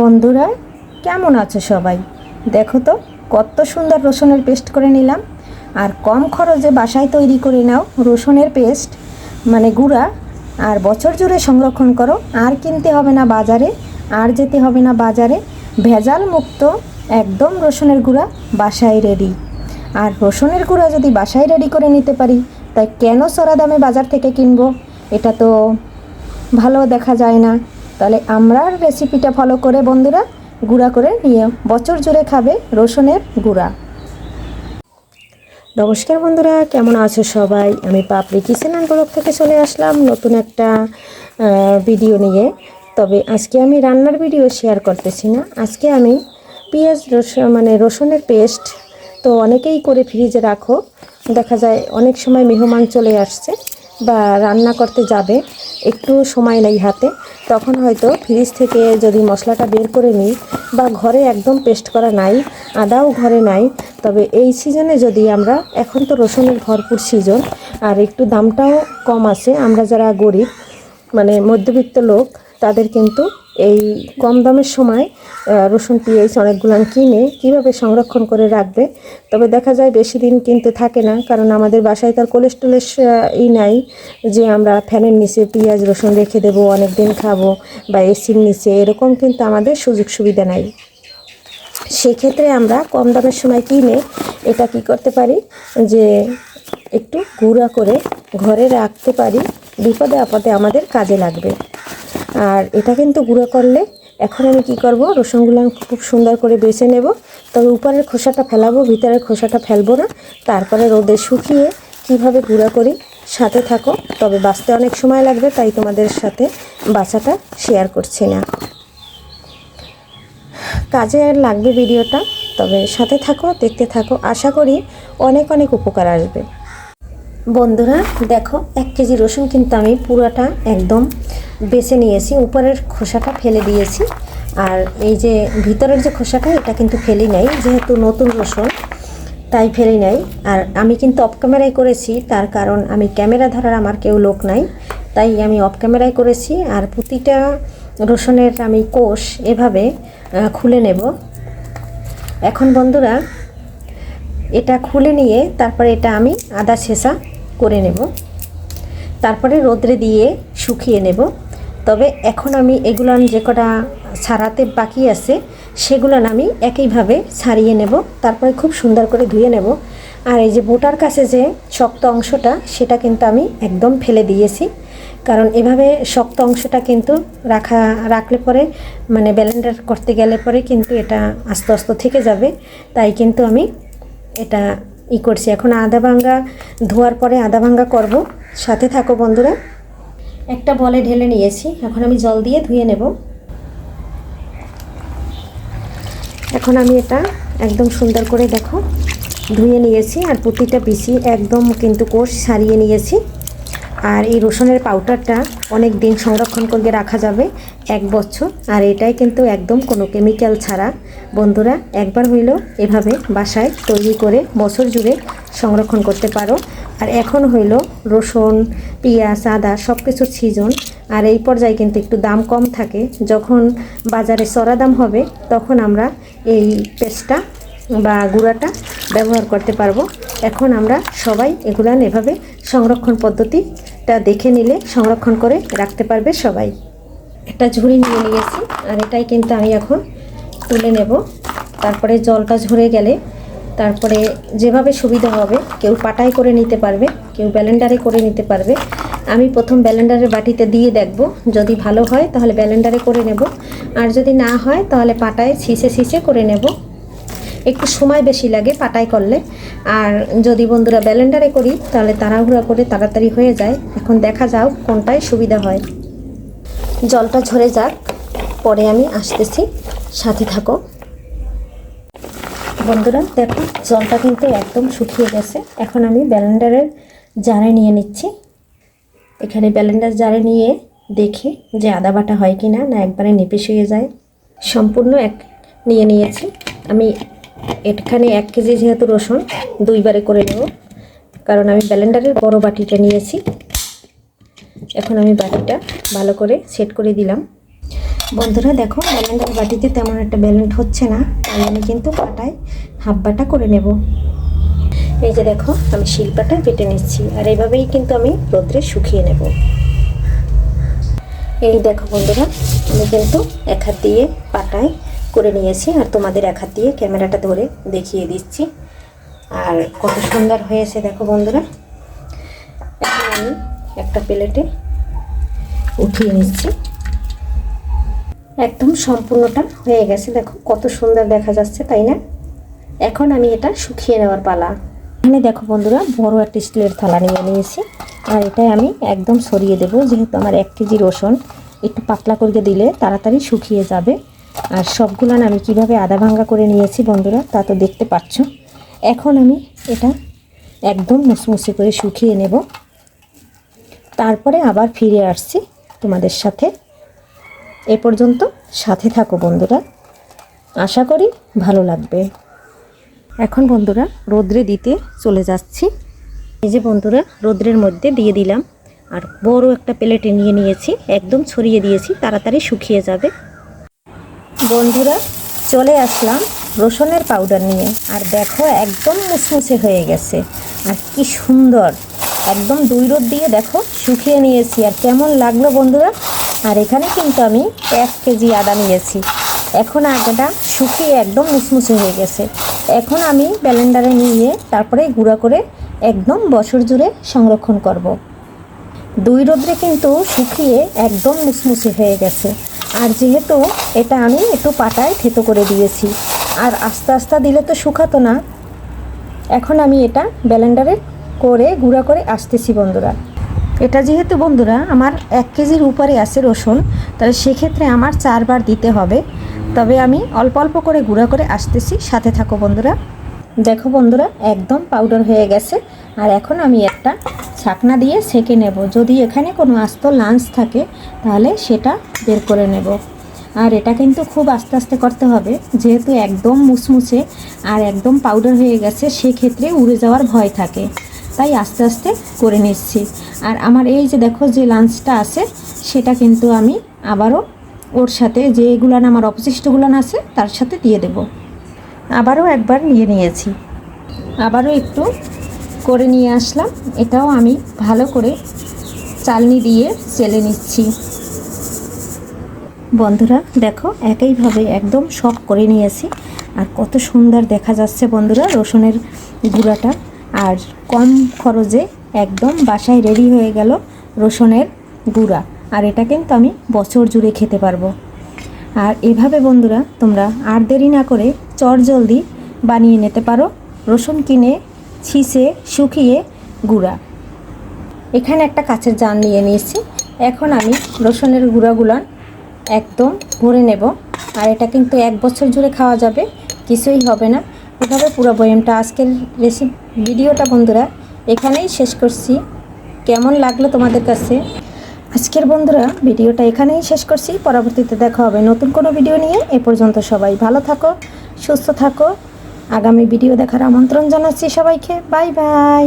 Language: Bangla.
বন্ধুরা, কেমন আছো সবাই? দেখো তো, কত সুন্দর রসুনের পেস্ট করে নিলাম। আর কম খরচে বাসায় তৈরি করে নাও রসুনের পেস্ট। মানে গুঁড়া, আর বছর জুড়ে সংরক্ষণ করো। আর কিনতে হবে না বাজারে, আর যেতে হবে না বাজারে। ভেজাল মুক্ত, একদম রসুনের গুঁড়া বাসায় রেডি আর রসুনের গুঁড়া যদি বাসায় রেডি করে নিতে পারি, তাই কেন সরা দামে বাজার থেকে কিনবো? এটা তো ভালো দেখা যায় না। তাহলে আমরা রেসিপিটা ফলো করে বন্ধুরা গুঁড়া করে নিয়ে বছর জুড়ে খাবে রসুনের গুঁড়া। নমস্কার বন্ধুরা, কেমন আছো সবাই? আমি পাপড়ি কিচেন অ্যান্ড ব্লগ থেকে চলে আসলাম নতুন একটা ভিডিও নিয়ে। তবে আজকে আমি রান্নার ভিডিও শেয়ার করতেছি না। আজকে আমি পেঁয়াজ রসুন মানে রসুনের পেস্ট তো অনেকেই করে ফ্রিজে রাখো। দেখা যায় অনেক সময় মেহমান চলে আসছে বা রান্না করতে যাবে, একটু সময় নেই হাতে। তখন হয়তো ফ্রিজ থেকে যদি মশলাটা বের করে নিই বা ঘরে একদম পেস্ট করা নাই, আদাও ঘরে নাই, তবে এই সিজনে যদি আমরা, এখন তো রসুনের ভরপুর সিজন, আর একটু দামটাও কম আছে, আমরা যারা গরিব মানে মধ্যবিত্ত লোক, তাদের কিন্তু এই কম দামের সময় রসুন, পেঁয়াজ অনেকগুলো কিনে কীভাবে সংরক্ষণ করে রাখবে? তবে দেখা যায় বেশি দিন কিন্তু থাকে না, কারণ আমাদের বাসায় তার কোলেস্ট্রলের ই নাই যে আমরা ফ্যানের নিচে পেঁয়াজ, রসুন রেখে দেবো অনেক দিন খাব বা এসির নিচে, এরকম কিন্তু আমাদের সুযোগ সুবিধা নাই। সেক্ষেত্রে আমরা কম দামের সময় কিনে এটা কি করতে পারি? যে একটু গুঁড়া করে ঘরে রাখতে পারি, বিপদে আপদে আমাদের কাজে লাগবে। আর এটা কিন্তু গুঁড়ো করলে এখন আমি কি করব? রসুনগুলো আমি খুব সুন্দর করে বেছে নেব। তবে উপরের খোসাটা ফেলাবো, ভিতরের খোসাটা ফেলব না। তারপরে রোদে শুকিয়ে কীভাবে গুঁড়া করি সাথে থাকো। তবে বাঁচতে অনেক সময় লাগবে, তাই তোমাদের সাথে বাচ্চাটা শেয়ার করছি না। কাজে আর লাগবে ভিডিওটা, তবে সাথে থাকো, দেখতে থাকো। আশা করি অনেক অনেক উপকার আসবে। বন্ধুরা, দেখো, এক কেজি রসুন কিন্তু আমি পুরোটা একদম বেছে নিয়েছি। উপরের খোসাটা ফেলে দিয়েছি। আর এই যে ভিতরের যে খোসাটা, এটা কিন্তু ফেলি নাই, যেহেতু নতুন রসুন, তাই ফেলি নাই। আর আমি কিন্তু অফ ক্যামেরায় করেছি, তার কারণ আমি ক্যামেরা ধরার আমার কেউ লোক নাই, তাই আমি অফ ক্যামেরায় করেছি। আর প্রতিটা রসুনের আমি কোষ এভাবে খুলে নেব। এখন বন্ধুরা, এটা খুলে নিয়ে তারপরে এটা আমি আদা ছেঁচা করে নেব। তারপরে রোদ্রে দিয়ে শুকিয়ে নেব। তবে এখন আমি এগুলো যে কটা ছাড়াতে বাকি আছে সেগুলো আমি একইভাবে ছাড়িয়ে নেব। তারপরে খুব সুন্দর করে ধুয়ে নেব। আর এই যে বোটার কাছে যে শক্ত অংশটা, সেটা কিন্তু আমি একদম ফেলে দিয়েছি। কারণ এভাবে শক্ত অংশটা কিন্তু রাখা, রাখলে পরে মানে ব্যালেন্ডার করতে গেলে পরে কিন্তু এটা আস্তে আস্তে থেকে যাবে। তাই কিন্তু আমি এটা ই করছি। এখন আদা ভাঙ্গা ধোয়ার পরে আদা ভাঙ্গা করব। সাথে থাকো বন্ধুরা। একটা বলে ঢেলে নিয়েছি। এখন আমি জল দিয়ে ধুয়ে নেব। এখন আমি এটা একদম সুন্দর করে দেখো, ধুয়ে নিয়েছি। আর প্রতিটা পিসি একদম কিন্তু কোষ সারিয়ে নিয়েছি। আর এই রসুনের পাউডারটা অনেক দিন সংরক্ষণ করে রাখা যাবে, এক বছর। আর এটাই কিন্তু একদম কোনো কেমিক্যাল ছাড়া। বন্ধুরা, একবার হইলেও এভাবে বাসায় তৈরি করে বছর জুড়ে সংরক্ষণ করতে পারো। আর এখন হইল রসুন, পেঁয়াজ, আদা সব কিছুর সিজন আর এই পর্যায়ে কিন্তু একটু দাম কম থাকে। যখন বাজারে চড়া দাম হবে, তখন আমরা এই পেস্টটা বা গুঁড়াটা ব্যবহার করতে পারব। এখন আমরা সবাই এগুলান এভাবে সংরক্ষণ পদ্ধতিটা দেখে নিলে, সংরক্ষণ করে রাখতে পারবে সবাই। একটা ঝুড়ি নিয়ে নিয়েছি, আর এটাই কিন্তু আমি এখন তুলে নেব। তারপরে জলটা ঝরে গেলে, তারপরে যেভাবে সুবিধা হবে, কেউ পাটাই করে নিতে পারবে, কেউ ব্যালেন্ডারে করে নিতে পারবে। আমি প্রথম ব্যালেন্ডারের বাটিতে দিয়ে দেখব, যদি ভালো হয় তাহলে ব্যালেন্ডারে করে নেব। আর যদি না হয় তাহলে পাটায় ছিঁচে ছিঁচে করে নেব। একটু সময় বেশি লাগে পাটাই করলে। আর যদি বন্ধুরা ব্যালেন্ডারে করি, তাহলে তাড়াহুড়া করে তাড়াতাড়ি হয়ে যায়। এখন দেখা যাও কোনটায় সুবিধা হয়। জলটা ঝরে যাক, পরে আমি আসতেছি। সাথে থাকো। বন্ধুরা, দেখো, জলটা কিন্তু একদম শুকিয়ে গেছে। এখন আমি ব্যালেন্ডারের জারে নিয়ে নিচ্ছি। এখানে ব্যালেন্ডার জারে নিয়ে দেখি যে আদা বাটা হয় কি না না একবারে নিপিস হয়ে যায়। সম্পূর্ণ এক নিয়ে নিয়েছি। আমি এখানে এক কেজি যেহেতু রসুন, দুইবারে করে নেব। কারণ আমি ব্যালেন্ডারের বড় বাটিটা নিয়েছি। এখন আমি বাটিটা ভালো করে সেট করে দিলাম। বন্ধুরা, দেখো ব্যালেন্ডার বাটিতে তেমন একটা ব্যালেন্ড হচ্ছে না। তাই আমি কিন্তু পাটায় হাফ বাটা করে নেব। এই যে দেখো, আমি শিল্পাটা বেটে নিচ্ছি। আর এইভাবেই কিন্তু আমি রোদ্রে শুকিয়ে নেব। এই দেখো বন্ধুরা, আমি কিন্তু এক হাত দিয়ে পাটায় করে নিয়েছি আর তোমাদের এক হাত দিয়ে ক্যামেরাটা ধরে দেখিয়ে দিচ্ছি। আর কত সুন্দর হয়েছে দেখো বন্ধুরা। এখন আমি একটা প্লেটে উঠিয়ে নিচ্ছি। একদম সম্পূর্ণটা হয়ে গেছে। দেখো কত সুন্দর দেখা যাচ্ছে, তাই না? এখন আমি এটা শুকিয়ে নেওয়ার পালা। এখানে দেখো বন্ধুরা, বড় একটা স্টিলের থালা নিয়ে নিয়েছি। আর এটাই আমি একদম সরিয়ে দেবো, যেহেতু আমার এক কেজি রসুন। একটু পাতলা করে দিলে তাড়াতাড়ি শুকিয়ে যাবে। আর সবগুলান আমি কীভাবে আদা ভাঙ্গা করে নিয়েছি বন্ধুরা, তা তো দেখতে পাচ্ছ। এখন আমি এটা একদম মুসমুসে করে শুকিয়ে নেব। তারপরে আবার ফিরে আসছি তোমাদের সাথে। এ পর্যন্ত সাথে থাকো বন্ধুরা। আশা করি ভালো লাগবে। এখন বন্ধুরা রোদ্রে দিতে চলে যাচ্ছি। এই যে বন্ধুরা, রোদ্রের মধ্যে দিয়ে দিলাম। আর বড় একটা প্লেটে নিয়ে নিয়েছি। একদম ছড়িয়ে দিয়েছি, তাড়াতাড়ি শুকিয়ে যাবে। বন্ধুরা, চলে আসলাম রসুনের পাউডার নিয়ে। আর দেখো, একদম মুসমুসে হয়ে গেছে। আর কি সুন্দর। একদম দুই রোদ দিয়ে দেখো, শুকিয়ে নিয়েছি। আর কেমন লাগল বন্ধুরা? আর এখানে কিন্তু আমি এক কেজি আদা নিয়েছি। এখন আদাটা শুকিয়ে একদম মুসমুসে হয়ে গেছে। এখন আমি ব্যালেন্ডারে নিয়ে তারপরে গুঁড়া করে একদম বছর জুড়ে সংরক্ষণ করব। দুই রোদ্রে কিন্তু শুকিয়ে একদম মুসমুসে হয়ে গেছে। আর যেহেতু এটা আমি একটু পাটায় থেতো করে দিয়েছি, আর আস্তে আস্তে দিলে তো শুকাতো না, এখন আমি এটা ব্যালেন্ডারে করে, গুঁড়া করে আসতেছি বন্ধুরা। এটা যেহেতু বন্ধুরা আমার এক কেজির উপরে আছে রসুন, তাহলে সেক্ষেত্রে আমার চারবার দিতে হবে। তবে আমি অল্প অল্প করে গুঁড়া করে আসতেছি, সাথে থাকো বন্ধুরা। দেখো বন্ধুরা, একদম পাউডার হয়ে গেছে, আর এখন আমি একটা ছাকনা দিয়ে সেকে নেব। যদি এখানে কোনো আস্ত লাঞ্চ থাকে, তাহলে সেটা বের করে নেব। আর এটা কিন্তু খুব আস্তে আস্তে করতে হবে। যেহেতু একদম মুসমুসে আর একদম পাউডার হয়ে গেছে, সেক্ষেত্রে উড়ে যাওয়ার ভয় থাকে। তাই আস্তে আস্তে করে নিচ্ছি। আর আমার এই যে দেখো যে লাঞ্চটা আছে, সেটা কিন্তু আমি আবারও ওর সাথে যে যেগুলান আমার অবশিষ্টগুলান আছে, তার সাথে দিয়ে দেব। আবারও একবার নিয়ে নিয়েছি। আবারও একটু করে নিয়ে আসলাম। এটাও আমি ভালো করে চালনি দিয়ে চেলে নিচ্ছি। বন্ধুরা, দেখো, একইভাবে একদম সব করে নিয়েছি। আর কত সুন্দর দেখা যাচ্ছে বন্ধুরা, রসুনের গুঁড়াটা। আর কম খরচে একদম বাসায় রেডি হয়ে গেল রসুনের গুঁড়া। আর এটা কিন্তু আমি বছর জুড়ে খেতে পারব। আর এভাবে বন্ধুরা, তোমরা আর দেরি না করে চট জলদি বানিয়ে নিতে পারো। রসুন কিনে ছিঁচে শুকিয়ে গুঁড়া। এখানে একটা কাঁচের জান নিয়ে নিয়েছি। এখন আমি রসুনের গুঁড়াগুলান একদম ভরে নেব। আর এটা কিন্তু এক বছর জুড়ে খাওয়া যাবে, কিছুই হবে না। এভাবে পুরো বয়ামটা আজকের রেসিপি ভিডিওটা বন্ধুরা, এখানেই শেষ করছি। কেমন লাগল তোমাদের কাছে? আজকের বন্ধুরা, ভিডিওটা এখানেই শেষ করছি। পরবর্তীতে দেখা হবে নতুন কোনো ভিডিও নিয়ে। এ পর্যন্ত সবাই ভালো থাকো, সুস্থ থাকো। আগামী ভিডিও দেখার আমন্ত্রণ জানাচ্ছি সবাইকে। Bye bye.